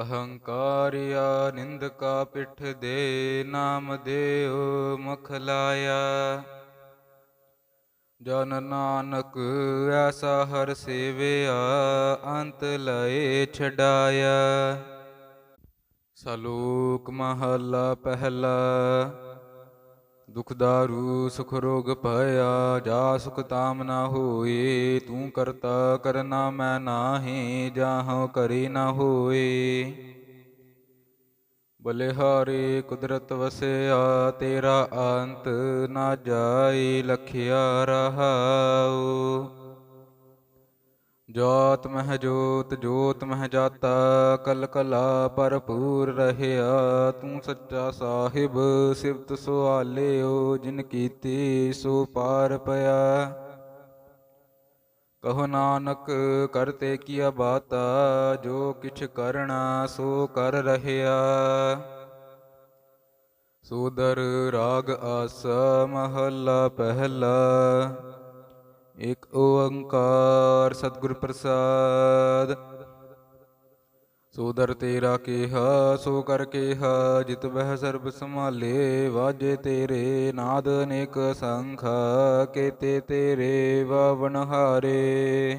ਅਹੰਕਾਰਿਆ ਨਿੰਦਕਾ ਪਿਠ ਦੇ ਨਾਮ ਦੇਉ, ਮੁਖ ਲਾਇਆ। ਜਨ ਨਾਨਕ ਐਸਾ ਹਰ ਸੇਵਿਆ, ਅੰਤ ਲਏ ਛਡਾਇਆ। ਸਲੋਕ ਮਹਲਾ ਪਹਿਲਾ। ਦੁਖਦਾਰੂ ਸੁਖ ਰੋਗ ਭਇਆ ਜਾ ਸੁਖ ਤਾਮ ਨਾ ਹੋਏ, ਤੂੰ ਕਰਤਾ ਕਰਨਾ ਮੈਂ ਨਾਹੀ ਜਾਹਉ ਕਰੀ ਨਾ ਹੋਏ। ਬਲਿਹਾਰੀ ਕੁਦਰਤ ਵਸਿਆ, ਤੇਰਾ ਅੰਤ ਨਾ ਜਾਈ ਲਖਿਆ ਰਹਾਉ। ਜੋਤ ਮਹ ਜੋਤ ਜੋਤ ਮਹਿ ਜਾਤਾ, ਕਲ ਕਲਾ ਭਰਪੂਰ ਰਹਿਆ। ਤੂੰ ਸੱਚਾ ਸਾਹਿਬ, ਸਿਫਤ ਸੁਆਲਿਓ, ਜਿਨ ਕੀਤੀ ਸੋ ਪਾਰ ਪਿਆ। ਕਹੋ ਨਾਨਕ ਕਰਤੇ ਕੀਆ ਬਾਤਾ, ਜੋ ਕਿਛ ਕਰਣਾ ਸੋ ਕਰ ਰਹਿਆ। ਸੋਦਰ ਰਾਗ ਆਸ, ਮਹੱਲਾ ਪਹਿਲਾ। ਇਕ ਓੰਕਾਰ ਸਤਿਗੁਰ ਪ੍ਰਸਾਦ। ਸੋਦਰ ਤੇਰਾ ਕੇਹਾ, ਸੋ ਕਰ ਕਿਹਾ, ਜਿਤ ਬਹਿ ਸਰਬ ਸੰਭਾਲੇ, ਵਾਜੇ ਤੇਰੇ ਨਾਦ ਅਨੇਕ ਸੰਖ, ਕੇਤੇ ਤੇਰੇ ਵਾਵਨ ਹਾਰੇ।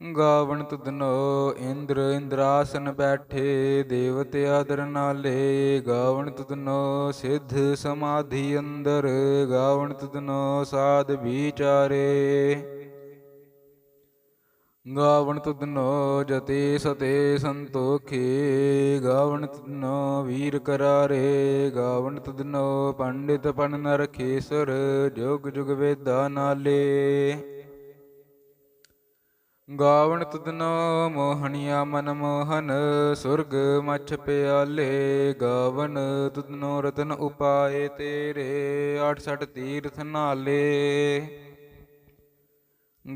ਗਾਵਣ ਤੁਧਨੋ ਇੰਦਰ ਇੰਦਰਾਸਨ ਬੈਠੇ, ਦੇਵਤ ਆਦਰ ਨਾਲੇ। ਗਾਵਣ ਤੁਧਨੋ ਸਿੱਧ ਸਮਾਧੀ ਅੰਦਰ, ਗਾਵਣ ਤੁਧਨੋ ਸਾਧ ਵਿਚਾਰੇ। ਗਾਵਣ ਤੁਧਨੋ ਜਤੇ ਸਤੇ ਸੰਤੋਖੇ, ਗਾਵਣ ਤੁਧਨੋ ਵੀਰ ਕਰਾਰੇ। ਗਾਵਣ ਤੁਧਨੋ ਪੰਡਿਤ ਪਨ ਨਰ ਖੇਸਰ ਜੁਗ ਜੁਗ ਵੇਦਾ ਨਾਲੇ। ਗਾਵਣ ਤੁਧਨੋ ਮੋਹਣੀਆ ਮਨ ਮੋਹਨ, ਸੁਰਗ ਮਛ ਪਿਆਲੇ ਗਾਵਣ ਤੁਧਨੋ ਰਤਨ ਉਪਾਏ ਤੇਰੇ 68 ਤੀਰਥ ਨਾਲੇ।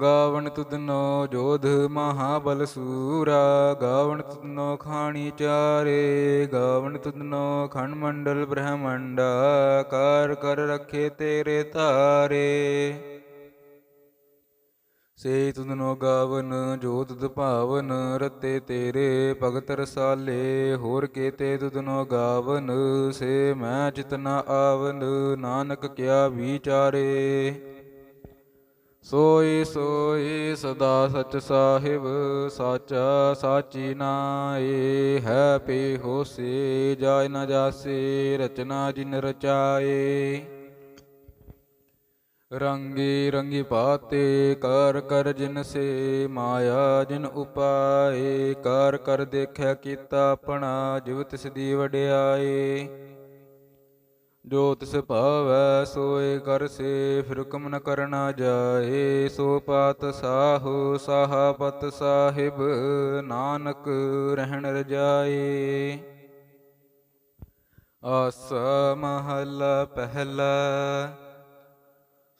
ਗਾਵਣ ਤੁਧਨੋ ਜੋਧ ਮਹਾਬਲ ਸੂਰਾ ਗਾਵਣ ਤੁਧਨੋ ਖਾਣੀ ਚਾਰੇ ਗਾਵਣ ਤੁਧਨੋ ਖੰਡ ਮੰਡਲ ਬ੍ਰਹਮੰਡਾ, ਕਰ ਕਰ ਰੱਖੇ ਤੇਰੇ ਤਾਰੇ ਸੇ ਤੁਧਨੋ ਗਾਵਨ, ਜੋ ਤੁਧ ਭਾਵਨ, ਰਤੇ ਤੇਰੇ ਭਗਤ ਰਸਾਲੇ। ਹੋਰ ਕੇਤੇ ਤੁਧਨੋ ਗਾਵਨ, ਸੇ ਮੈਂ ਜਿਤਨਾ ਆਵਨ, ਨਾਨਕ ਕਿਆ ਵਿਚਾਰੇ। ਸੋਈ ਸੋਈ ਸਦਾ ਸਚ ਸਾਹਿਬ, ਸਾਚਾ ਸਾਚੀ ਨਾਏ। ਹੈ ਪੇ ਹੋਸੇ, ਜਾਇ ਨ ਜਾਸੇ, ਰਚਨਾ ਜਿਨ ਰਚਾਏ। ਰੰਗੀ ਰੰਗੀ ਪਾਤੇ, ਕਰ ਕਰ ਜਿਨ ਸੇ ਮਾਇਆ, ਜਿਨ ਉਪਾਏ, ਕਰ ਕਰ ਦੇਖਿਆ ਕੀਤਾ ਆਪਣਾ ਜਿਵ ਤਿਸ ਦੀ ਵਡਿਆਏ। ਜੋ ਤਿਸ ਭਾਵੈ, ਸੋਏ ਕਰ ਸੇ, ਫਿਰ ਹੁਕਮ ਨ ਕਰਨਾ ਜਾਏ। ਸੋ ਪਾਤ ਸਾਹੋ ਸਾਹਾਪਤ ਸਾਹਿਬ, ਨਾਨਕ ਰਹਿਣ ਰਜਾਏ। ਆਸ ਮਹੱਲਾ ਪਹਿਲਾ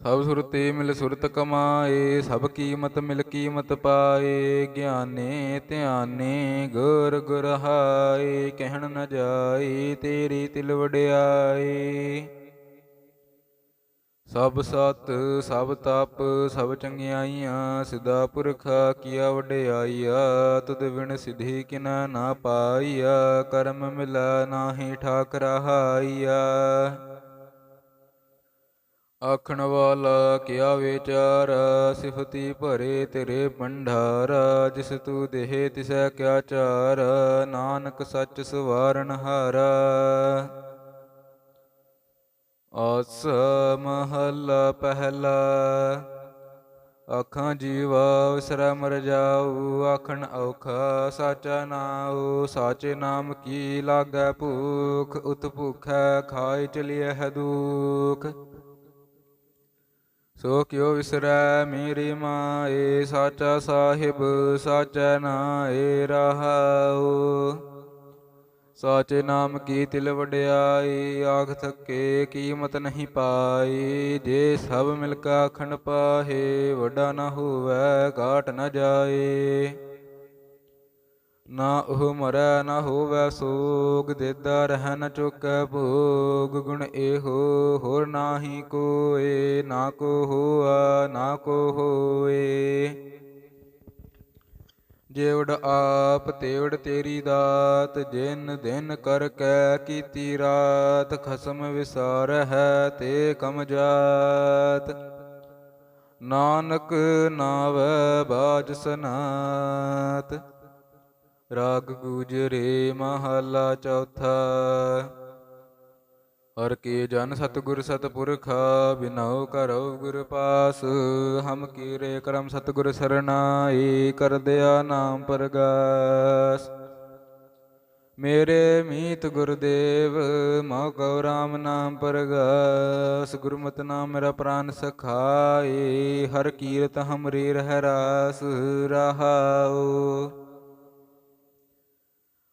ਸਭ ਸੁਰਤੇ ਮਿਲ ਸੁਰਤ ਕਮਾਏ, ਸਭ ਕੀਮਤ ਮਿਲ ਕੀਮਤ ਪਾਏ, ਗਿਆਨੇ ਧਿਆਨੇ ਗੁਰ ਗੁਰਹਾਏ ਕਹਿਣ ਨ ਜਾਏ ਤੇਰੀ ਤਿਲ ਵਡਿਆਏ। ਸਭ ਸਤ, ਸਭ ਤਪ, ਸਭ ਚੰਗਿਆਈਆਂ ਸਿਦਾ ਪੁਰਖਾ ਕੀਆ ਵਡਿਆਈਆ, ਤੁਧ ਵਿਣ ਸਿਧੀ ਕਿਨਾ ਨਾ ਪਾਈਆ, ਕਰਮ ਮਿਲਾ ਨਾਹੀ ਠਾਕ ਰਹਾਈਆ ਆਖਣ ਵਾਲਾ ਕਿਆ ਵਿਚਾਰ, ਸਿਫਤੀ ਭਰੇ ਤੇਰੇ ਭੰਡਾਰ, ਜਿਸ ਤੂ ਦੇਹ ਤਿਸੈ ਕਿਆ ਚਾਰ, ਨਾਨਕ ਸੱਚ ਸਵਾਰਨ ਹਾਰਾ। ਆਸ ਮਹੱਲਾ ਪਹਿਲਾ ਆਖਾਂ ਜੀਵਾ ਵਿਸਰੈ ਮਰ ਜਾਊ, ਆਖਣ ਔਖਾ ਸਾਚਾ ਨਾਉ, ਸਾਚੇ ਨਾਮ ਕੀ ਲਾਗੈ ਭੂਖ ਉਤ ਭੂਖੈ ਖਾਇ ਚਲਿਐ ਹੈ ਦੁਖ। ਸੋ ਕਿਉ ਵਿਸਰੈ ਮੇਰੀ ਮਾਏ, ਸਾਚਾ ਸਾਹਿਬ, ਸਾਚਾ ਨਾਏ ਰਹਾਉ। ਸਾਚੇ ਨਾਮ ਕੀ ਤਿਲ ਵਡਿਆਈ, ਆਖ ਥਕੇ ਕੀਮਤ ਨਹੀਂ ਪਾਈ। ਜੇ ਸਭ ਮਿਲ ਕਾ ਅਖੰਡ ਪਾਹੇ, ਵੱਡਾ ਨਾ ਹੋਵੇ, ਘਾਟ ਨਾ ਜਾਏ। ਨਾ ਉਹ ਮਰੈ, ਨਾ ਹੋਵੈ ਸੋਗ, ਦੇਦਾ ਰਹਿ ਨ ਚੁਕੈ ਭੋਗ, ਗੁਣ ਇਹੋ ਹੋਰ ਨਾਹੀ ਕੋਏ, ਨਾ ਕੋ ਹੋਆ, ਨਾ ਕੋ ਹੋਏ। ਜੇਵੜ ਆਪ ਤੇਵੜ ਤੇਰੀ ਦਾਤ, ਜਿਨ ਦਿਨ ਕਰ ਕੈ ਕੀਤੀ ਰਾਤ, ਖਸਮ ਵਿਸਾਰ ਹੈ ਤੇ ਕਮ ਜਾਤ। ਨਾਨਕ ਨਾਵੈ ਬਾਜ ਸਨਾਤ। ਰਾਗ ਗੁਜਰੇ ਮਹਲਾ ਚੌਥਾ। ਹਰ ਕੀ ਜਨ ਸਤਗੁਰ ਸਤਪੁਰਖਾ ਬਿਨਉ ਕਰਉ ਗੁਰ ਪਾਸ। ਹਮ ਕੀਰੇ ਕਰਮ ਸਤਗੁਰ ਸਰਨਾਈ ਕਰ ਦਿਆ ਨਾਮ ਪਰਗਾਸ। ਮੇਰੇ ਮੀਤ ਗੁਰਦੇਵ ਮਉ ਕਉ ਰਾਮ ਨਾਮ ਪਰਗਾਸ। ਗੁਰਮਤਿ ਨਾਮ ਮੇਰਾ ਪ੍ਰਾਨ ਸਖਾਏ, ਹਰ ਕੀਰਤ ਹਮਰੀ ਰਹਿ ਰਾਸ ਰਹਾਉ।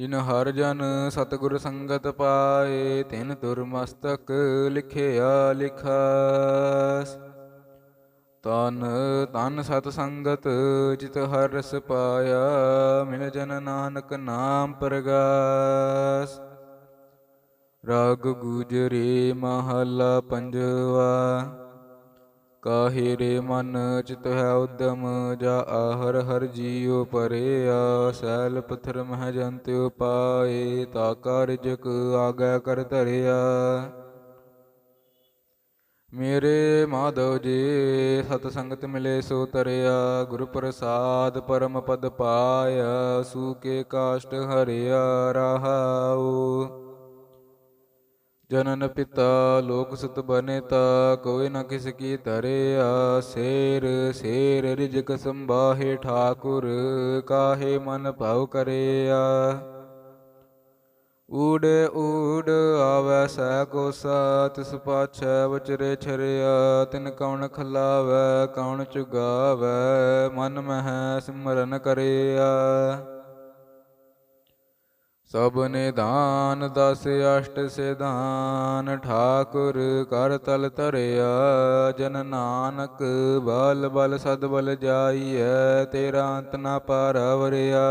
ਜਿਨ ਹਰ ਜਨ ਸਤਿਗੁਰ ਸੰਗਤ ਪਾਏ, ਤਿਨ ਦੁਰਮਸਤਕ ਲਿਖਿਆ ਲਿਖਾਸ। ਤਨ ਤਨ ਸਤ ਸੰਗਤ ਜਿਤ ਹਰ ਰਸ ਪਾਇਆ, ਮਿਲ ਜਨ ਨਾਨਕ ਨਾਮ ਪ੍ਰਗਾਸ। ਰਾਗ ਗੁਜਰੇ ਮਹਲਾ ਪੰਜਵਾ। ਕਾਹੇ ਰੇ ਮਨ ਚਿਤ ਹੈ ਉਦਮ, ਜਾ ਆਹਰ ਹਰ ਜੀਉ ਪਰਿਆ ਸੈਲ ਪਥਰ ਮਹ ਜੰਤ ਉਪਾਏ, ਤਾ ਕਾਰਜਕ ਆਗੈ ਕਰ ਧਰਿਆ। ਮੇਰੇ ਮਾਧਵ ਜੀ, ਸਤ ਸੰਗਤ ਮਿਲੇ ਸੋ ਤਰਿਆ। ਗੁਰ ਪ੍ਰਸਾਦ ਪਰਮ ਪਦ ਪਾਇਆ ਸੂਕੇ ਕਾਸ਼ਟ ਹਰਿਆ, ਰਹਾਉ। ਜਨਨ ਪਿਤਾ, ਲੋਕ ਸੁਤ ਬਨੇਤਾ, ਕੋਈ ਨ ਕਿਸ ਕੀ ਧਰਿਆ, ਸੇਰ ਸੇਰ ਰਿਜਕ ਸੰਭਾਹੇ ਠਾਕੁਰ, ਕਾਹੇ ਮਨ ਭਉ ਕਰਿਆ। ਊੜ ਊੜ ਆਵੈ ਸਹਿ ਕੋਸਾ ਤਿਸ ਪਾਛੈ ਵਚਰੇ ਛਰਿਆ, ਤਿਨ ਕਉਣ ਖਲਾਵੈ ਕੌਣ ਚੁਗਾਵੈ, ਮਨ ਮਹਿ ਸਿਮਰਨ ਕਰਿਆ। ਸਭ ਨਿਧਾਨ ਦਸ ਅਸ਼ਟ ਸਿਧਾਨ, ਠਾਕੁਰ ਕਰ ਤਲ ਧਰਿਆ, ਜਨ ਨਾਨਕ ਬਲ ਬਲ ਸਦ ਬਲ ਜਾਈਐ, ਤੇਰਾ ਅੰਤ ਨਾ ਪਾਰਵਰਿਆ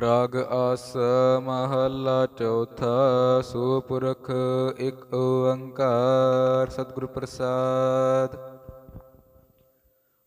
ਰਾਗ ਆਸ ਮਹੱਲਾ ਚੌਥਾ ਸੁਪੁਰਖ ਇਕ ਓੰਕਾਰ, ਸਤਿਗੁਰ ਪ੍ਰਸਾਦ।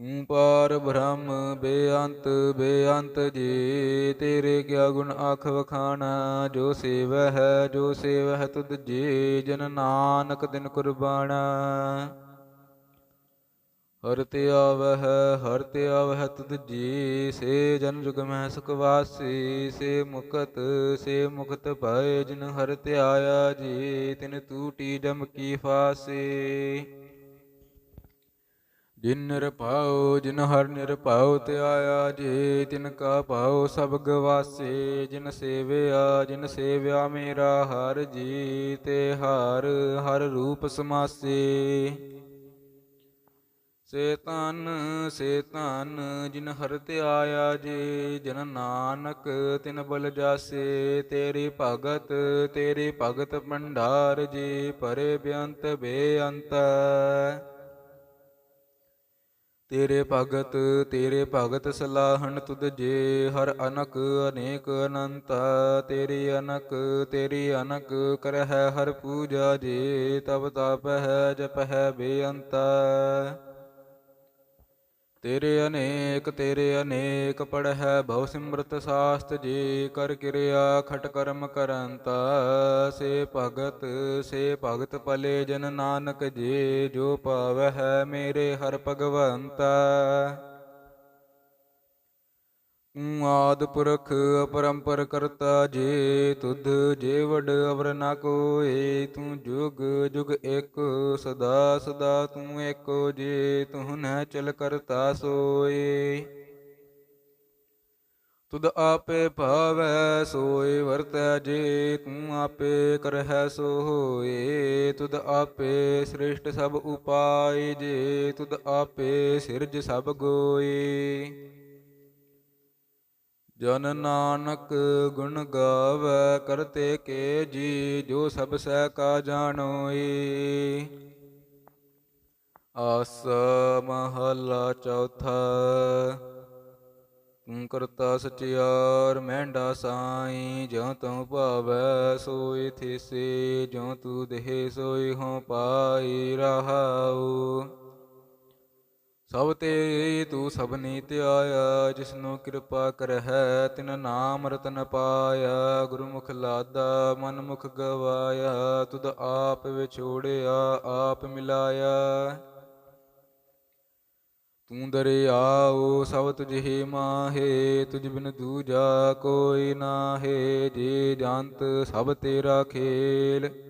ਤੂੰ ਪਾਰ ਬ੍ਰਹਮ ਬੇਅੰਤ ਬੇਅੰਤ ਜੀ, ਤੇਰੇ ਕਿਆ ਗੁਣ ਆਖ ਵਖਾਣਾ, ਜੋ ਸੇਵਹਿ ਜੋ ਸੇਵ ਹੈ ਤੁਧ ਜੀ, ਜਨ ਨਾਨਕ ਦਿਨ ਕੁਰਬਾਨਾ ਹਰ ਤੇ ਆਵਹਿ ਹਰ ਤੇ ਆਵਹਿ ਤੁਧ ਜੀ, ਸੇ ਜਨ ਜੁਗ ਮਹਿ ਸੁਖ ਵਾਸੀ, ਸੇ ਮੁਕਤ ਸੇ ਮੁਕਤ ਭਏ, ਜਿਨ ਹਰ ਤੇ ਆਇਆ ਜੀ, ਤਿਨ ਤੂਟੀ ਜਮ ਕੀ ਫਾਸੀ। ਜਿਨ ਨਿਰਭਉ ਜਿਨ ਹਰ ਨਿਰਭਉ ਤੇ ਆਇਆ ਜੀ ਤਿਨ ਕਾ ਭਾਉ ਸਭ ਗਵਾਸੇ। ਜਿਨ ਸੇਵਿਆ ਜਿਨ ਸੇਵਿਆ ਮੇਰਾ ਹਰ ਜੀ ਤੇ ਹਰ ਹਰ ਰੂਪ ਸਮਾਸੇ। ਸੇ ਤਨ ਸੇ ਤਨ ਜਿਨ ਹਰ ਤੇ ਆਇਆ ਜੀ, ਜਨ ਨਾਨਕ ਤਿਨ ਬਲ ਜਾਸੇ। ਤੇਰੀ ਭਗਤ ਤੇਰੀ ਭਗਤ ਭੰਡਾਰ ਜੀ, ਪਰੇ ਬੇਅੰਤ ਬੇਅੰਤ। ਤੇਰੇ ਭਗਤ ਤੇਰੇ ਭਗਤ ਸਲਾਹਣ ਤੁਧ ਜੇ, ਹਰ ਅਨਕ ਅਨੇਕ ਅਨੰਤ, ਤੇਰੀ ਅਨਕ ਤੇਰੀ ਅਨਕ ਕਰਹਿ ਹਰ ਪੂਜਾ ਜੇ, ਤਬ ਤਪ ਹੈ ਜਪ ਹੈ ਬੇਅੰਤ। ਤੇਰੇ ਅਨੇਕ ਤੇਰੇ ਅਨੇਕ ਪੜਹਿ ਭਉ ਸਿਮਰਤ ਸਾਸਤ ਜੀ, ਕਰ ਕਿਰਿਆ ਖਟ ਕਰਮ ਕਰੰਤਾ। ਸੇ ਭਗਤ ਸੇ ਭਗਤ ਪਲੇ ਜਨ ਨਾਨਕ ਜੀ, ਜੋ ਪਾਵਹਿ ਮੇਰੇ ਹਰ ਭਗਵੰਤਾ। ਤੂੰ ਆਦ ਪੁਰਖ ਅਪਰੰਪਰ ਕਰਤਾ ਜੇ ਤੁਧ, ਜੇ ਵਡ ਅਵਰ ਨਾ ਕੋਏ, ਤੂੰ ਜੁਗ ਜੁਗ ਏਕ ਸਦਾ ਸਦਾ ਤੂੰ ਏਕੋ ਜੇ, ਤੂੰ ਨਹਿ ਚਲ ਕਰਤਾ ਸੋਏ। ਤੁਧ ਆਪੇ ਭਾਵੈ ਸੋਏ, ਵਰਤੈ ਜੇ ਤੂੰ ਆਪੇ ਕਰਹਿ ਸੋ ਹੋਏ ਤੁਧ ਆਪੇ ਸ੍ਰਿਸ਼ਟ ਸਭ ਉਪਾਏ, ਜੇ ਤੁਧ ਆਪੇ ਸਿਰਜ ਸਭ ਗੋਏ। ਜਨ ਨਾਨਕ ਗੁਣ ਗਾਵੈ ਕਰਤੇ ਕੇ ਜੀ, ਜੋ ਸਭ ਸਹਿ ਕਾ ਜਾਣੋਈ। ਆਸ ਮਹਲਾ ਚੌਥਾ ਤੂੰ ਕਰਤਾ ਸਚਿਆਰ ਮਹਿੰਡਾ ਸਾਈ, ਜਿਉ ਤਉ ਭਾਵੈ ਸੋਈ ਥਿਸੇ, ਜਿਉ ਤੂ ਦੇਹ ਸੋਇ ਹਉ ਪਾਈ ਰਹਾਉ। ਸਭ ਤੇ ਤੂੰ ਸਭਨੀ ਧਿਆਇਆ ਜਿਸਨੂੰ ਕਿਰਪਾ ਕਰਹਿ, ਤਿਨ ਨਾਮ ਰਤਨ ਪਾਇਆ, ਗੁਰਮੁਖ ਲਾਦਾ ਮਨ ਮੁਖ ਗਵਾਇਆ, ਤੁਧ ਆਪ ਵਿਛੋੜਿਆ ਆਪ ਮਿਲਾਇਆ। ਤੂੰ ਦਰਿਆਉ ਸਭ ਤੁਝੇ ਮਾਹੇ, ਤੁਝ ਬਿਨ ਦੂਜਾ ਕੋਈ ਨਾਹੇ, ਜੇ ਜੰਤ ਸਭ ਤੇਰਾ ਖੇਲ।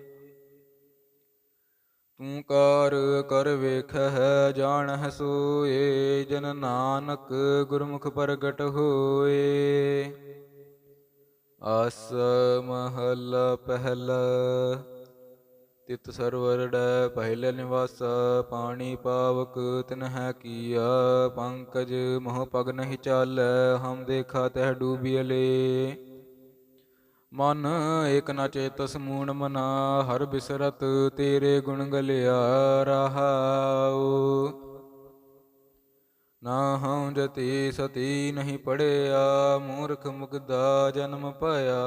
ਤੂੰ ਕਰ ਕਰ ਵੇਖਹਿ, ਜਾਣਹਿ ਸੋਏ, ਜਨ ਨਾਨਕ ਗੁਰਮੁਖ ਪ੍ਰਗਟ ਹੋਏ। ਆਸ ਮਹਲਾ ਪਹਿਲ, ਤਿਤ ਸਰਵਰੜੈ ਪਹਿਲੇ ਨਿਵਾਸ, ਪਾਣੀ ਪਾਵਕ ਤਿਨ ਹੈ ਕੀਆ, ਪੰਕਜ ਮੋਹ ਪਗ ਨਹੀਂ ਚਾਲੈ, ਹਮ ਦੇਖਾ ਤਹਿ ਡੂਬੀਲੇ ਮਨ ਏਕ ਨ ਚੇਤਸ ਮੂਣ ਮਨਾ, ਹਰ ਬਿਸਰਤ ਤੇਰੇ ਗੁਣ ਗਲਿਆ ਰਹਾਉ। ਨਾ ਹਉ ਜਤੀ ਸਤੀ ਨਹੀਂ ਪੜਿਆ, ਮੂਰਖ ਮੁਗਦਾ ਜਨਮ ਭਇਆ,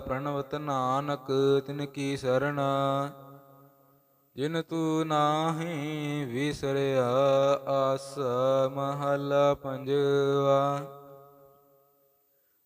ਪ੍ਰਣਵਤ ਨਾਨਕ ਤਿਨ ਕੀ ਸਰਣਾ। ਜਿਨ ਤੂ ਨਾਹੀ ਵਿਸਰਿਆ, ਆਸ ਮਹਲਾ ਪੰਜਵਾ।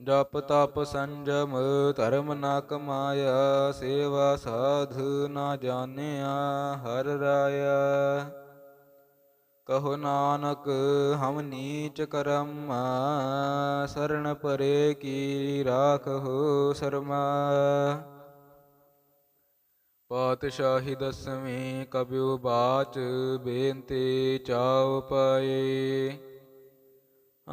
ਜਪ ਤਪ ਸੰਜਮ, ਧਰਮ ਨਾ ਕਮਾਇਆ, ਸੇਵਾ ਸਾਧ ਨਾ ਜਾਣਿਆ, ਹਰ ਰਾਇਆ। ਕਹੋ ਨਾਨਕ, ਹਮ ਨੀਚ ਕਰਮ ਸਰਣ ਪਰੇ ਕੀ ਰਾਖਹੁ ਸਰਮਾ। ਪਾਤਸ਼ਾਹੀ ਦਸਵੀਂ ਕਬਿਉ ਬਾਚ, ਬੇਨਤੀ ਚਾਉ ਪਾਏ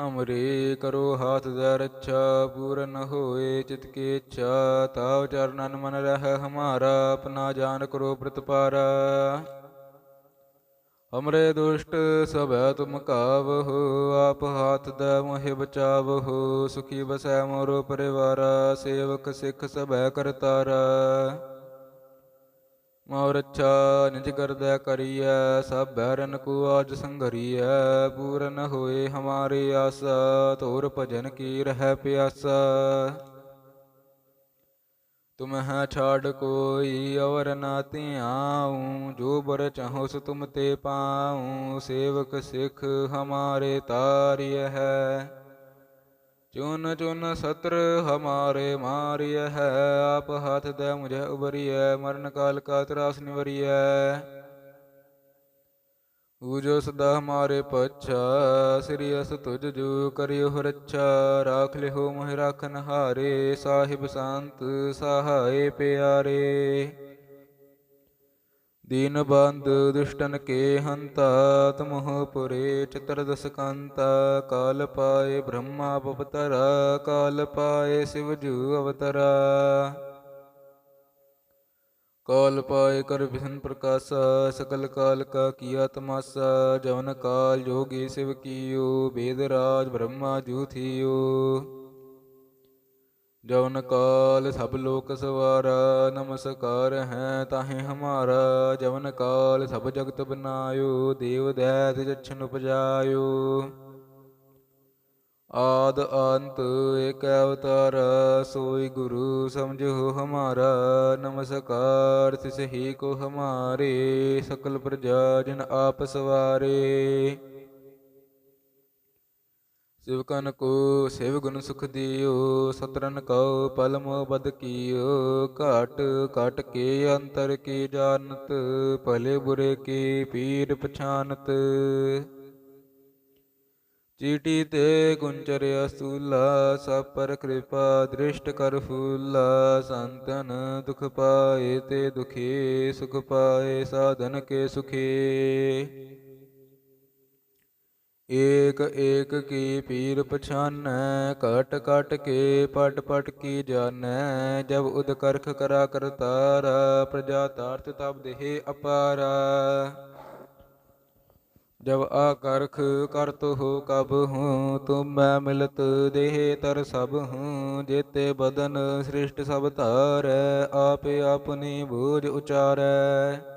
ਅਮਰੇ ਕਰੋ ਹਾਥ ਦਾ ਰੱਛਾ, ਪੂਰਨ ਹੋਏ ਚਿਤ ਕੀ ਇੱਛਾ, ਤਾਵ ਚਰਨਨ ਮਨ ਰਹਿ ਹਮਾਰਾ, ਆਪਣਾ ਜਾਨ ਕਰੋ ਪ੍ਰਤਪਾਰਾ ਅਮਰੇ ਦੁਸ਼ਟ ਸਭੈ ਤੁਮ ਕਾਵਹੁ, ਆਪ ਹਾਥ ਦਾ ਮੋਹਿ ਬਚਾਵਹੁ, ਸੁਖੀ ਬਸੈ ਮੋਰੋ ਪਰਿਵਾਰਾ, ਸੇਵਕ ਸਿੱਖ ਸਭੈ ਕਰਤਾਰਾ। ਮੋਰ ਅੱਛਾ ਨਿਜ ਕਰਦਾ ਕਰੀਐ, ਸਭ ਬੈਰਨ ਕੋ ਆਜ ਸੰਘਰੀਐ, ਪੂਰਨ ਹੋਏ ਹਮਾਰੀ ਆਸਾ ਤੋਰ ਭਜਨ ਕੀ ਰਹਿ ਪਿਆਸ। ਤੁਮ ਹੈ ਛਾੜ ਕੋਈ ਔਰ ਨਾ ਧਿਆਉ, ਜੋ ਬਰ ਚਾਹੋ ਸੋ ਤੁਮ ਤੇ ਪਾਉ, ਸੇਵਕ ਸਿੱਖ ਹਮਾਰੇ ਤਾਰਿਯ ਹੈ। ਚੁਨ ਚੁਨ ਸਤਰ ਹਮਾਰੇ ਮਾਰਿਯ ਹੈ ਆਪ ਹੱਥ ਦੇ ਮੁਝੇ ਉਬਰੀਐ ਮਰਨ ਕਾਲ ਕਾ ਤਰਾਸ ਨਿਵਰੀਐ। ਊਜੋ ਸਦਾ ਹਮਾਰੇ ਪਛਾ, ਸ੍ਰੀ ਅਸ ਤੁਜ ਜੋ ਕਰਿਓ ਰੱਛਾ, ਰਾਖ ਲਿਓ ਮੋਹਿ ਰਾਖਨ ਹਾਰੇ ਸਾਹਿਬ ਸੰਤ ਸਹਾਏ ਪਿਆਰੇ। ਦੀਨ ਬੰਦ ਦੁਸ਼ਟਨ ਕੇ ਹੰਤਾ, ਤਮਹੁ ਪੁਰੇ ਚਤਰ ਕੰਤਾ ਕਾਲ ਪਾਏ ਬ੍ਰਹਮਾ ਪਵਤਰਾ ਕਾਲ ਪਾਏ ਸਿਵ ਅਵਤਰਾ। ਕਾਲ ਪਾਏ ਕਰ ਵਿਸ਼ਨ ਪ੍ਰਕਾਸ਼ਾ, ਸਕਲ ਕਾਲ ਕਾ ਕੀਆ ਤਮਾਸਾ, ਜਵਨ ਕਾਲ ਜੋਗੀ ਸਿਵ ਕੀਓ ਬੇਦ ਰਾਜ ਬ੍ਰਹਮਾ ਜੂ ਥੀਓ। ਜਵਨ ਕਾਲ ਸਭ ਲੋਕ ਸਵਾਰਾ, ਨਮਸਕਾਰ ਹੈ ਤਾਹੇ ਹਮਾਰਾ। ਜਵਨ ਕਾਲ ਸਭ ਜਗਤ ਬਨਾਇਓ, ਦੇਵ ਦੈਤ ਜਛਨ ਉਪਜਾਇਓ। ਆਦ ਅੰਤ ਏਕ ਅਵਤਾਰ, ਸੋਈ ਗੁਰੂ ਸਮਝੋ ਹਮਾਰਾ। ਨਮਸਕਾਰ ਤਿਸ ਹੀ ਕੋ ਹਮਾਰੇ, ਸਕਲ ਪ੍ਰਜਾ ਜਨ ਆਪ ਸਵਾਰੇ। ਸਿਵਕਨ ਕੋ ਸਿਵ ਗੁਣ ਸੁਖ ਦਿਓ ਸਤਰਨ ਕਉ ਪਲ ਬਦ ਕੀਓ, ਘਾਟ ਘਟ ਕੇ ਅੰਤਰ ਕੀ ਜਾਣਤ, ਭਲੇ ਬੁਰੇ ਕੀ ਪੀਰ ਪਛਾਨਤ। ਚੀਟੀ ਤੇ ਗੁੰਚਰ ਅਸੂਲਾ, ਸਭ ਪਰ ਕਿਰਪਾ ਦ੍ਰਿਸ਼ਟ ਕਰ ਫੂਲਾ, ਸੰਤਨ ਦੁਖ ਪਾਏ ਤੇ ਦੁਖੀ, ਸੁਖ ਪਾਏ, ਸਾਧਨ ਕੇ ਸੁਖੀ। ਏਕ ਏਕ ਕੀ ਪੀਰ ਪਛਾਨੈ, ਘਟ ਘਟ ਕੇ ਪਟ ਪਟ ਕੀ ਜਾਣੈ, ਜਬ ਉਦ ਕਰਖ ਕਰਾ ਕਰਤਾਰਾ, ਪ੍ਰਜਾ ਤਾਰਤ ਤਬ ਦੇਹ ਅਪਾਰਾ। ਜਬ ਆਕਰਖ ਕਰਤ ਹੋ ਕਬ ਹੂੰ, ਤੁਮ ਮੈਂ ਮਿਲਤ ਦੇਹ ਤਰ ਸਭ ਹੂੰ, ਜੇਤੇ ਬਦਨ ਸ੍ਰਿਸ਼ਟ ਸਭ ਧਾਰੈ, ਆਪੇ ਆਪਣੀ ਬੂਝ ਉਚਾਰੈ।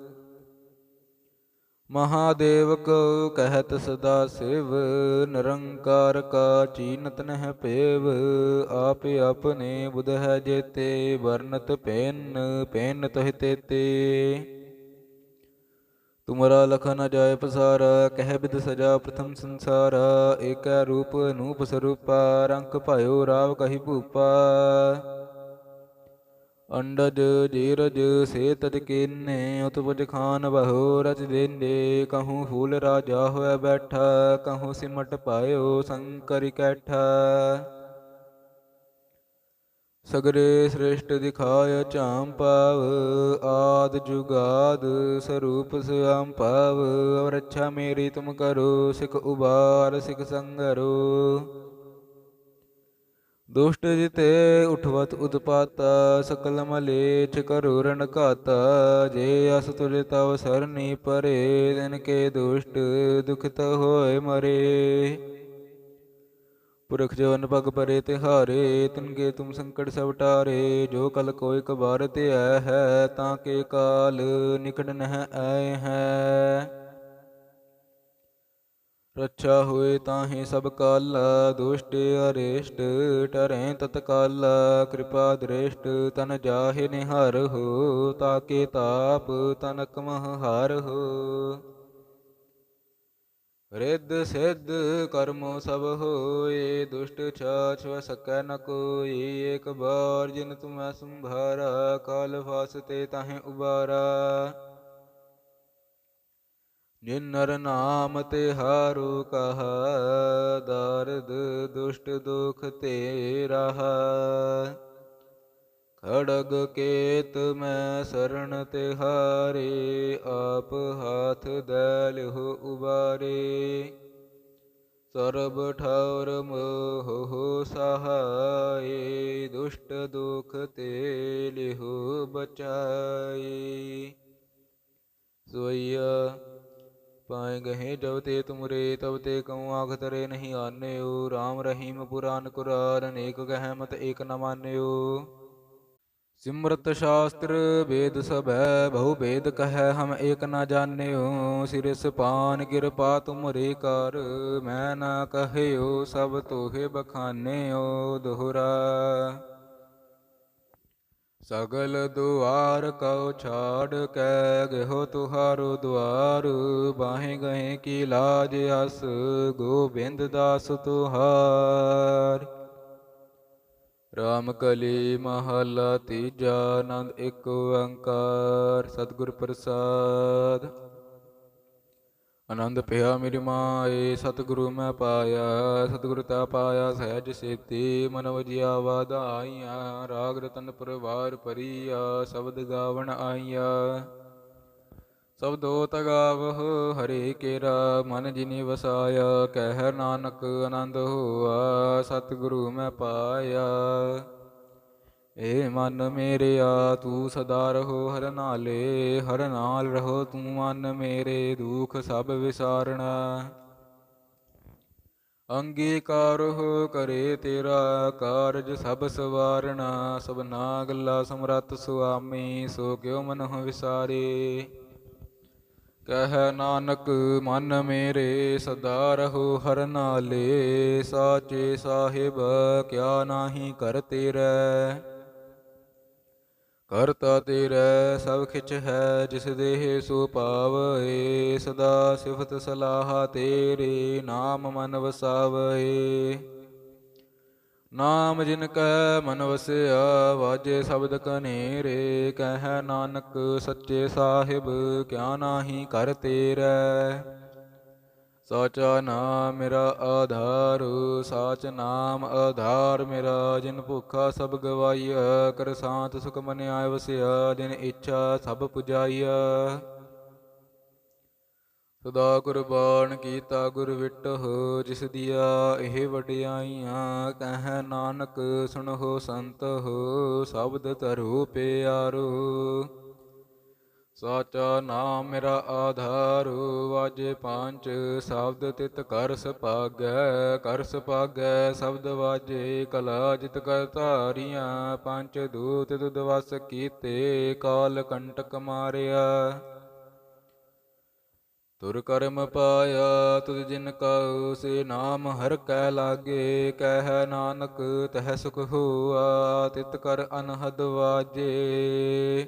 ਮਹਾਦੇਵ ਕੋ ਕਹਿਤ ਸਦਾ ਸਿਵ, ਨਿਰੰਕਾਰ ਕਾ ਚੀਨਤ ਨਹਿ ਭੇਵ ਆਪੇ ਆਪਣੇ ਬੁਧ ਹੈ ਜੇਤੇ, ਵਰਨਤ ਪੈਨ ਪੈਨ ਤਹਿ ਤੇਤੇ। ਤੁਮਰਾ ਲਖ ਨ ਜਾਏ ਪਸਾਰਾ, ਕਹਿ ਬਿਦ ਸਜਾ ਪ੍ਰਥਮ ਸੰਸਾਰਾ, ਏਕੈ ਰੂਪ ਅਨੂਪ ਸਰੂਪਾ, ਰੰਗ ਭਇਓ ਰਾਵ ਕਹੀ ਭੂਪਾ। ਅੰਡਜ ਜੀਰਜ ਸੇ ਤਜ ਕੀਨੇ, ਉਤਪਜ ਖਾਨ ਬਹੁ ਰਚ ਦੇਂਦੇ, ਕਹੂੰ ਫੂਲ ਰਾਜਾ ਹੋਇ ਬੈਠਾ, ਕਹੂੰ ਸਿਮਟ ਪਾਇਓ ਸੰਕਰ ਕੈਠਾ। ਸਗਰੇ ਸ੍ਰਿਸ਼ਟ ਦਿਖਾਇ ਚਾਮ ਪਾਵ ਆਦ ਜੁਗਾਦ ਸਰੂਪ ਸੁਆਮ ਪਾਵ ਔਰ ਅੱਛਾ ਮੇਰੀ ਤੁਮ ਕਰੋ, ਸਿਖ ਉਬਾਰ ਸਿਖ ਸੰਗਰੋ। ਦੁਸ਼ਟ ਜਿਤੇ ਉਠਵਤ ਉਦਪਾਤਾ, ਸਕਲ ਮਲੇਛ ਕਰੁ ਰਣ ਘਾਤਾ। ਜੇ ਅਸ ਤੁਜ ਤਵ ਸਰਨੀ ਪਰੇ, ਤਿਨ ਕੇ ਦੁਸ਼ਟ ਦੁਖਤ ਹੋਏ ਮਰੇ। ਪੁਰਖ ਜਵਨ ਪਗ ਪਰੇ ਤਿਹਾਰੇ ਤਿਨਕੇ ਤੁਮ ਸੰਕਟ ਸਭ ਟਾਰੇ। ਜੋ ਕਲ ਕੋਈ ਕਬਾਰ ਤੇ ਹੈ, ਤਾਂ ਕੇ ਕਾਲ ਨਿਕਟ ਨਹਿ ਆਏ ਹੈ। ਰੱਛਾ ਹੋਏ ਤਾਹੇ ਸਭ ਕਾਲ, ਦੁਸ਼ਟ ਅਰੇਸ਼ਟ ਟਰੈ ਤਤਕਾਲ, ਕਿਰਪਾ ਦ੍ਰਿਸ਼ਟ ਤਨ ਜਾਹੇ ਨਿਹਰ ਹੋ, ਤਾਕੇ ਤਾਪ ਤਨਕ ਮਹ ਹਾਰ ਹੋ। ਰਿੱਧ ਸਿੱਧ ਕਰਮੋ ਸਭ ਹੋਏ, ਦੁਸ਼ਟ ਛਾਛ ਵ ਸਕੈ ਨ ਕੋਈ, ਏਕ ਬਾਰ ਜਿਨ ਤੁਮੈ ਸੰਭਾਰਾ, ਕਾਲ ਫਾਸਤੇ ਤਾਹੇ ਉਬਾਰਾ। ਜਿਨ ਨਰ ਨਾਮ ਤੇ ਹਾਰੂ ਕਹਾ, ਦਰਦ ਦੁਸ਼ਟ ਦੁਖ ਤੇ ਰਹਾ। ਖੜਗ ਕੇਤ ਮੈਂ ਸਰਣ ਤੇ ਹਾਰੇ, ਆਪ ਹਾਥ ਦੈ ਲਿਹੁ ਉਬਾਰੇ। ਸਰਬ ਠੌਰ ਮੋਹ ਸਹਾਏ, ਦੁਸ਼ਟ ਦੁਖ ਤੇ ਲਿਹੁ ਬਚਾਈ ਸੋਈਆ ਪਾਏ ਗਹੇ ਜਬ ਤੇ ਤੁਮਰੇ, ਤਬ ਤੇ ਕਉ ਆਖ ਤਰੇ ਨਹੀਂ ਆਨਿਓ। RAM ਰਹੀਮ ਪੁਰਾਨ ਕੁਰਾਨ ਅਨੇਕ ਕਹਿ ਮਤ ਏਕ ਨ ਮਾਨਿਓ। ਸਿਮਰਤ ਸ਼ਾਸਤਰ ਵੇਦ ਸਭੈ, ਬਹੁ ਵੇਦ ਕਹੈ ਹਮ ਏਕ ਨ ਜਾਣਿਓ। ਸਿਰਿਸ ਪਾਨ ਕਿਰਪਾ ਤੁਮਰੇ ਕਰ, ਮੈਂ ਨ ਕਹਿਓ ਸਭ ਤੋਹੇ ਬਖਾਨਿਓ ਦੋਹਰਾ। ਸਗਲ ਦੁਆਰ ਕਉ ਛਾੜ ਕੈ ਗਇਓ ਤੁਹਾਰੋ ਦੁਆਰ, ਬਾਹੇ ਗਏ ਕੀ ਲਾਜ ਅਸ, ਗੋਬਿੰਦ ਦਾਸ ਤੁਹਾਰ। ਰਾਮ ਕਲੀ ਮਹਲਾ ਤੀਜਾ ਆਨੰਦ, ਇੱਕ ਓੰਕਾਰ, ਸਤਿਗੁਰ ਪ੍ਰਸਾਦ। ਆਨੰਦ ਪਿਆ ਮੇਰੀ ਮਾਏ, ਸਤਿਗੁਰੂ ਮੈਂ ਪਾਇਆ, ਸਤਿਗੁਰ ਤਾ ਪਾਇਆ ਸਹਿਜ ਸੇਤੀ ਮਨ ਵਜਿਆ ਵਾਧਾਈਆਂ ਰਾਗ ਰਤਨ ਪਰਵਾਰ ਪਰੀਆ ਸ਼ਬਦ ਗਾਵਣ ਆਈਆ। ਸਬਦੋ ਤਗਾਵਹੁ ਹਰੇ ਕੇਰਾ, ਮਨ ਜਿਨੀ ਵਸਾਇਆ, ਕਹਿ ਨਾਨਕ ਆਨੰਦ ਹੋਆ, ਸਤਿਗੁਰੂ ਮੈਂ ਪਾਇਆ। ਏ ਮਨ ਮੇਰਿਆ ਤੂੰ ਸਦਾ ਰਹੋ ਹਰ ਨਾਲੇ, ਹਰ ਨਾਲ ਰਹੋ ਤੂੰ ਮਨ ਮੇਰੇ, ਦੁਖ ਸਭ ਵਿਸਾਰਣਾ ਅੰਗੀਕਾਰ ਹੋ ਕਰੇ ਤੇਰਾ ਕਾਰਜ ਸਭ ਸਵਾਰਣਾ ਸਭਨਾ ਗੱਲਾ ਸਮਰੱਥ ਸੁਆਮੀ, ਸੋ ਕਿਉ ਮਨਹੁ ਵਿਸਾਰੇ। ਕਹਿ ਨਾਨਕ, ਮਨ ਮੇਰੇ, ਸਦਾ ਰਹੋ ਹਰ ਨਾਲੇ, ਸਾਚੇ ਸਾਹਿਬ, ਕਿਆ ਨਾਹੀ ਕਰ ਤੇਰੇ। ਕਰਤਾ ਤੇਰੇ ਸਭ ਖਿਚ ਹੈ, ਜਿਸ ਦੇਹ ਸੋ ਪਾਵਏ ਸਦਾ ਸਿਫਤ ਸਲਾਹ ਤੇਰੇ ਨਾਮ ਮਨ ਵਸਾਵਏ ਨਾਮ ਜਿਨ ਕੈ ਮਨ ਵਸਿਆ, ਵਾਜੇ ਸ਼ਬਦ ਕਨੇਰੇ ਕਹਿ ਨਾਨਕ ਸੱਚੇ ਸਾਹਿਬ, ਕਿਆ ਨਾਹੀ ਕਰ ਤੇਰੇ। ਸਾਚਾ ਨਾਮ ਮੇਰਾ ਆਧਾਰ, ਸਾਚ ਨਾਮ ਆਧਾਰ ਮੇਰਾ, ਜਿਨ ਭੁੱਖਾ ਸਭ ਗਵਾਈਆ ਕਰ ਸਾਤ ਸੁਖ ਮਨ ਆਇ ਵਸਿਆ, ਜਿਨ ਇੱਛਾ ਸਭ ਪੁਜਾਈਆ ਸਦਾ ਗੁਰਬਾਣ ਕੀਤਾ ਗੁਰ ਵਿਟਹੁ ਜਿਸ ਦੀਆ ਇਹ ਵਡਿਆਈਆਂ ਕਹਿ ਨਾਨਕ, ਸੁਣੋ ਸੰਤ ਹੋ, ਸ਼ਬਦ ਧਰੋ ਪਿਆਰੋ। ਸਾਚਾ ਨਾਮ ਮੇਰਾ ਆਧਾਰ, ਵਾਜ ਪੰਜ ਸ਼ਬਦ ਤਿਤ ਕਰ ਸਪਾਗੈ ਕਰ ਸਪਾਗੈ ਸ਼ਬਦ ਵਾਜੇ, ਕਲਾ ਜਿਤ ਕਰ ਧਾਰੀਆਂ, ਪੰਜ ਦੂਤ ਤੁਧ ਵਸ ਕੀਤੇ, ਕਾਲ ਕੰਟਕ ਮਾਰਿਆ। ਤੁਰ ਕਰਮ ਪਾਇਆ ਤੁਧ ਜਿਨ ਕਉ, ਸੇ ਨਾਮ ਹਰ ਕੈ ਲਾਗੇ, ਕਹਿ ਨਾਨਕ ਤਹਿ ਸੁਖ ਹੋਆ, ਤਿਤ ਕਰ ਅਨਹਦ ਵਾਜੇ।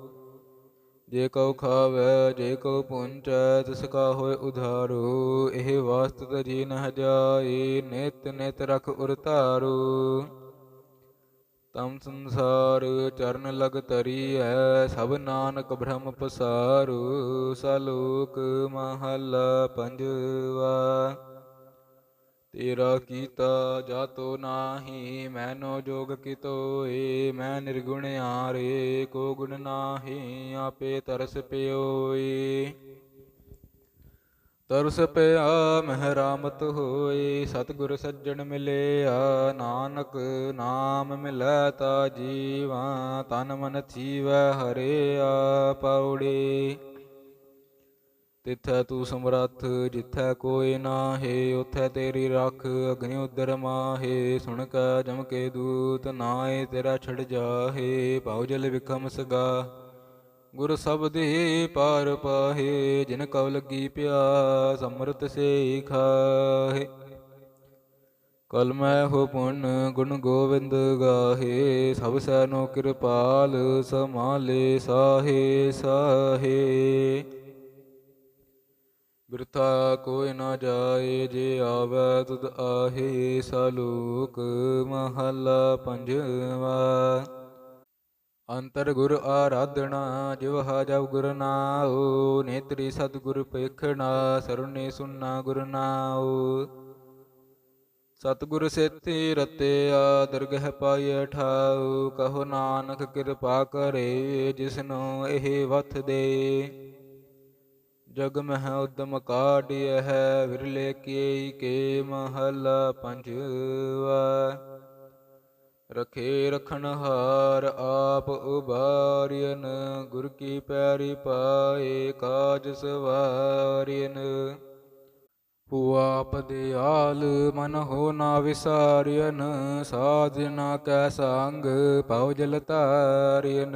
ਜੇ ਕਉ ਖਾਵੈ, ਜੇ ਕਉ ਪੁੰਚੈ, ਤਿਸ ਕਾ ਹੋਇ ਉਧਾਰੋ। ਇਹ ਵਾਸਤਤ ਜੀ ਨਹ ਜਾਏ ਨਿਤ ਨਿਤ ਰਖ ਉਰ ਧਾਰੋ। ਤਮ ਸੰਸਾਰ ਚਰਨ ਲਗ ਤਰੀ ਹੈ ਸਭ ਨਾਨਕ ਬ੍ਰਹਮ ਪਸਾਰੂ। ਸਲੋਕ ਮਹਲਾ ਪੰਜਵਾ। ਤੇਰਾ ਕੀਤਾ ਜਾਤੋ ਨਾਹੀ, ਮੈਨੋ ਜੋਗ ਕਿਤੋਏ ਮੈਂ ਨਿਰਗੁਣ ਆਰੇ, ਕੋ ਗੁਣ ਨਾਹੀ, ਆਪੇ ਤਰਸ ਪਿਓਏ। ਤਰਸ ਪਿਆ, ਮਹਿਰਾਮਤ ਹੋਏ, ਸਤਿਗੁਰ ਸੱਜਣ ਮਿਲਿਆ, ਨਾਨਕ ਨਾਮ ਮਿਲੈ ਤਾ ਜੀਵਾ, ਤਨ ਮਨ ਥੀਵੈ ਹਰਿਆ ਪੌੜੀ ਤਿਥੈ ਤੂੰ ਸਮਰੱਥ, ਜਿੱਥੈ ਕੋਈ ਨਾਹੀ, ਉਥੈ ਤੇਰੀ ਰੱਖ, ਅਗਨਿ ਉਦਰ ਮਾਹੇ ਸੁਣ ਕੈ ਜਮ ਕੇ ਦੂਤ ਨਾਏ ਤੇਰਾ ਛੜ ਜਾਹੇ, ਭਉ ਜਲ ਵਿਖਮ ਸਗਾ। ਗੁਰ ਸਬਦੇ ਪਾਰ ਪਾਹੇ, ਜਿਨ ਕਉ ਲੱਗੀ ਪਿਆਸ ਅੰਮ੍ਰਿਤ ਸੇ ਖਾਹੇ ਕਲ ਮੈਂ ਹੋ ਪੁੰਨ, ਗੁਣ ਗੋਵਿੰਦ ਗਾਹੇ, ਸਭ ਸੈਨੋ ਕਿਰਪਾਲ, ਸਮਾਲੇ ਸਾਹੇ ਸਾਹੇ। ਬਿਰਥਾ ਕੋਈ ਨਾ ਜਾਏ, ਜੇ ਆਵੈ ਤੁਧ ਆਹੇ ਸਲੋਕ, ਮਹਲਾ ਪੰਜਵਾ। ਅੰਤਰ ਗੁਰ ਆਰਾਧਣਾ ਜਿਵਹਾ ਜਬ ਗੁਰ ਨਾਉ, ਨੇਤਰੀ ਸਤਿਗੁਰ ਪੇਖਣਾ ਸਰੁਣੇ ਸੁਨਾ ਗੁਰ ਨਾਉ। ਸਤਿਗੁਰ ਸੇਤੀ ਆ ਦਰਗਹਿ ਪਾਈਐ ਠਾਉ ਕਹੋ ਨਾਨਕ ਕਿਰਪਾ ਕਰੇ, ਜਿਸਨੂੰ ਇਹ ਵਥ ਦੇ। ਜਗ ਮਹਿ ਉਦਮ ਕਾਢਿਐ ਹੈ, ਵਿਰਲੇ ਕੀ ਕੇ ਮਹਲਾ ਪੰਜਵਾ ਰਖੇ ਰਖਣ ਹਾਰ ਆਪ ਉਬਾਰਿයਨ ਗੁਰ ਕੀ ਪੈਰੀ ਪਾਏ ਕਾਜ ਸਵਾਰਿਯਨ ਹੁਆ ਆਪ ਦਿਆਲ ਮਨ ਹੋ ਨਾ ਵਿਸਾਰਿਯਨ ਸਾਧਨਾ ਕੈ ਸੰਗ ਭਉ ਜਲ ਤਾਰਿਯਨ